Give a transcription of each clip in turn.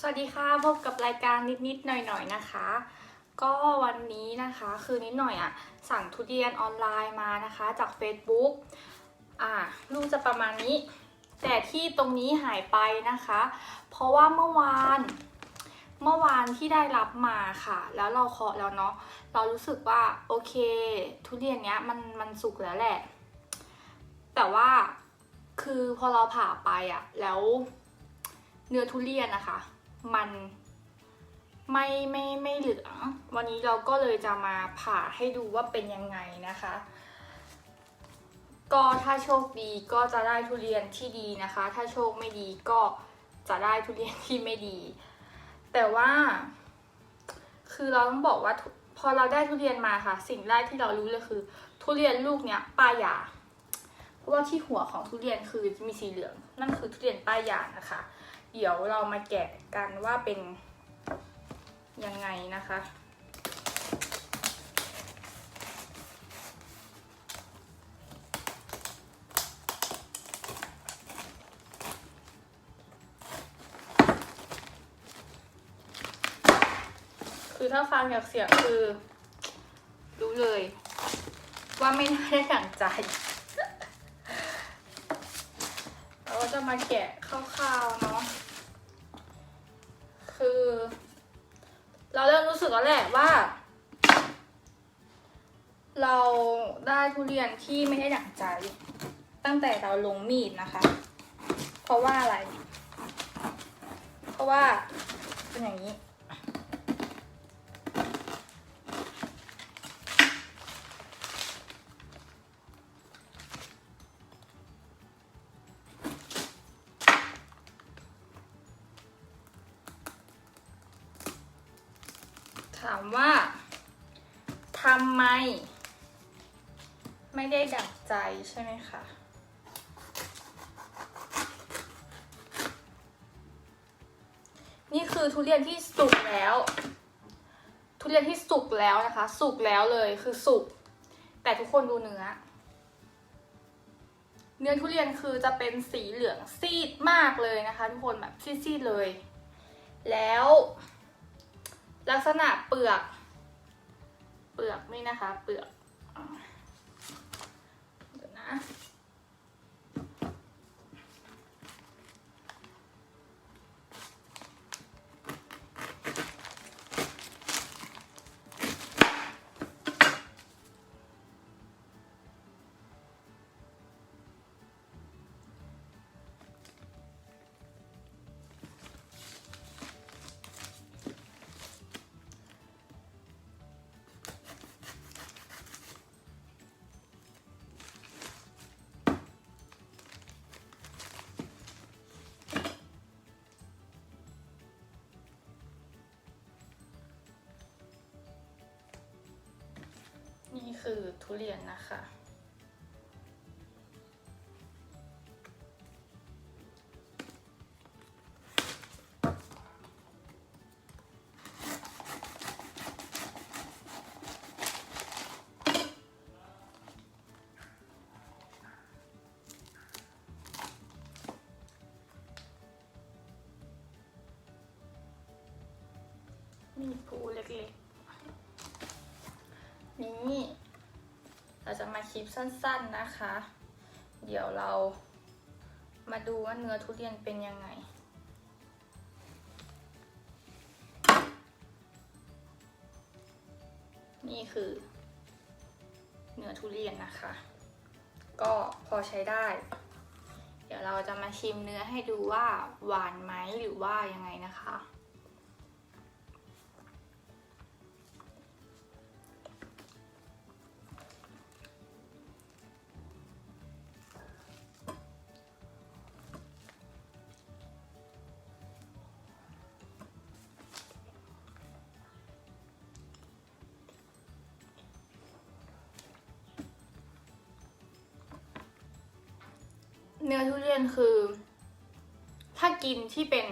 สวัสดีค่ะพบกับรายการนิดๆหน่อยๆนะคะ ก็วันนี้นะคะคือนิดหน่อยอะ่ะสั่งทุเรียนออนไลน์มานะคะจาก Facebook อ่ารูปจะประมาณนี้ แต่ที่ตรงนี้หายไปนะคะ เพราะว่าเมื่อวานเมื่อวานที่ได้รับมาค่ะ แล้วเราเคาะแล้วเนาะเรารู้สึกว่าโอเค ทุเรียนเนี้ยมันมันสุกแล้วแหละ แต่ว่าคือพอเราผ่าไปอะแล้วเนื้อทุเรียนนะคะ มันไม่ไม่ไม่เหลือง วันนี้เราก็เลยจะมาผ่าให้ดูว่าเป็นยังไงนะคะ ก็ถ้าโชคดีก็จะได้ทุเรียนที่ดีนะคะ ถ้าโชคไม่ดีก็จะได้ทุเรียนที่ไม่ดี แต่ว่า คือเราต้องบอกว่าพอเราได้ทุเรียนมาค่ะ สิ่งแรกที่เรารู้เลยคือ ทุเรียนลูกเนี้ยป้ายา เพราะว่าที่หัวของทุเรียนคือมีสีเหลือง นั่นคือทุเรียนป้ายานะคะ เดี๋ยวเรามาแกะกันว่าเป็นยังไงนะคะ คือถ้าฟังจากเสียงคือ รู้เลย ว่าไม่น่าได้ดั่งใจเราก็จะมาแกะคร่าวๆเนาะ เราเริ่มรู้สึกแล้วแหละว่า เราได้ทุเรียนที่ไม่ได้ดั่งใจ ตั้งแต่เราลงมีดนะคะ เพราะว่าอะไร เพราะว่าเป็นอย่างนี้ ถามว่าทำไม ไม่ได้ดั่งใจใช่ไหมคะนี่คือทุเรียนที่สุกแล้ว ทุเรียนที่สุกแล้วนะคะ สุกแล้วเลยคือสุก แต่ทุกคนดูเนื้อ เนื้อทุเรียนคือจะเป็นสีเหลืองซีดมากเลยนะคะ ทุกคนแบบซีดๆเลย แล้ว ลักษณะเปลือก เปลือกนี่นะคะ เปลือกเดี๋ยวนะ คือทุเรียนนะคะ มีภูเล็กๆ นี่ จะมาคลิปสั้น ๆนะคะ เดี๋ยวเรามาดูว่าเนื้อทุเรียนเป็นยังไง นี่คือ เนื้อทุเรียนนะคะ ก็พอใช้ได้ เดี๋ยวเราจะมาชิมเนื้อให้ดูว่าหวานไหมหรือว่ายังไงนะคะ เนื้อทุเรียนคือ ถ้ากินที่เป็น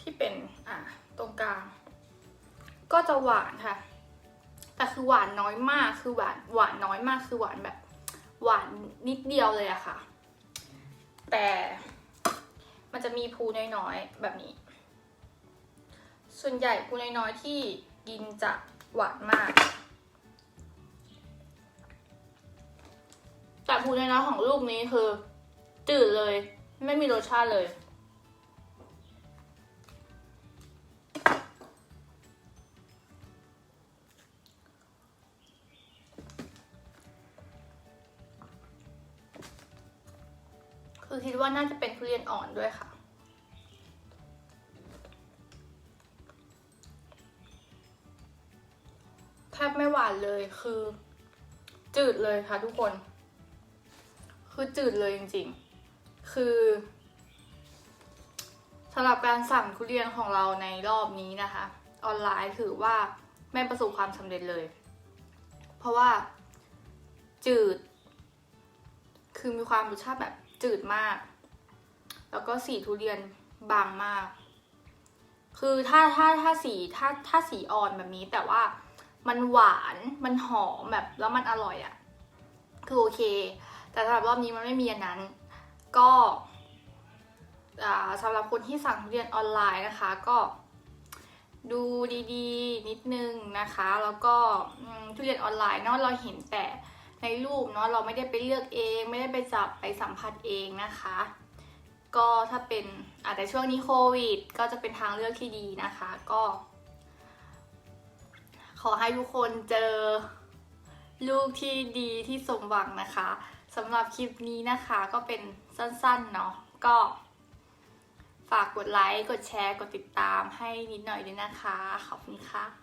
ที่เป็น อ่า ตรงกลาง ก็จะหวานค่ะ แต่คือหวานน้อยมากคือหวานหวานน้อยมากคือหวานแบบ หวานนิดเดียวเลยอะค่ะ แต่มันจะมีภูน้อยๆแบบนี้ ส่วนใหญ่ภูน้อยๆที่กินจะหวานมาก แต่ภูน้อยๆของลูกนี้คือ จืดเลย ไม่มีรสชาติเลยคือคิดว่าน่าจะเป็นทุเรียนอ่อนด้วยค่ะ แทบไม่หวานเลยคือ จืดเลยค่ะทุกคน คือจืดเลยจริงๆ คือสำหรับการสั่งทุเรียนของเราในรอบนี้นะคะ ออนไลน์ถือว่าไม่ประสบความสำเร็จเลย เพราะว่าจืด คือมีความรสชาติแบบจืดมาก แล้วก็สีทุเรียนบางมาก คือถ้าถ้าถ้าสีถ้าถ้าสีอ่อนแบบนี้แต่ว่ามันหวานมันหอมแบบแล้วมันอร่อยอะ่ะ คือโอเค แต่สำหรับรอบนี้มันไม่มีอันนั้น ก็สำหรับคนที่สั่งทุเรียนออนไลน์นะคะ ก็ดูดีๆ นิดนึงนะคะ แล้วก็ทุเรียนออนไลน์เนาะเราเห็นแต่ในรูปเนาะเราไม่ได้ไปเลือกเอง ไม่ได้ไปจับไปสัมผัสเองนะคะ ก็ถ้าเป็นอาจจะช่วงนี้โควิด ก็จะเป็นทางเลือกที่ดีนะคะ ก็ ขอให้ทุกคนเจอ ลูกที่ดีที่สมหวังนะคะสำหรับคลิปนี้นะคะก็เป็นสั้นๆเนาะก็ฝากกดไลค์ กดแชร์ กดติดตามให้นิดหน่อยด้วยนะคะ ขอบคุณค่ะ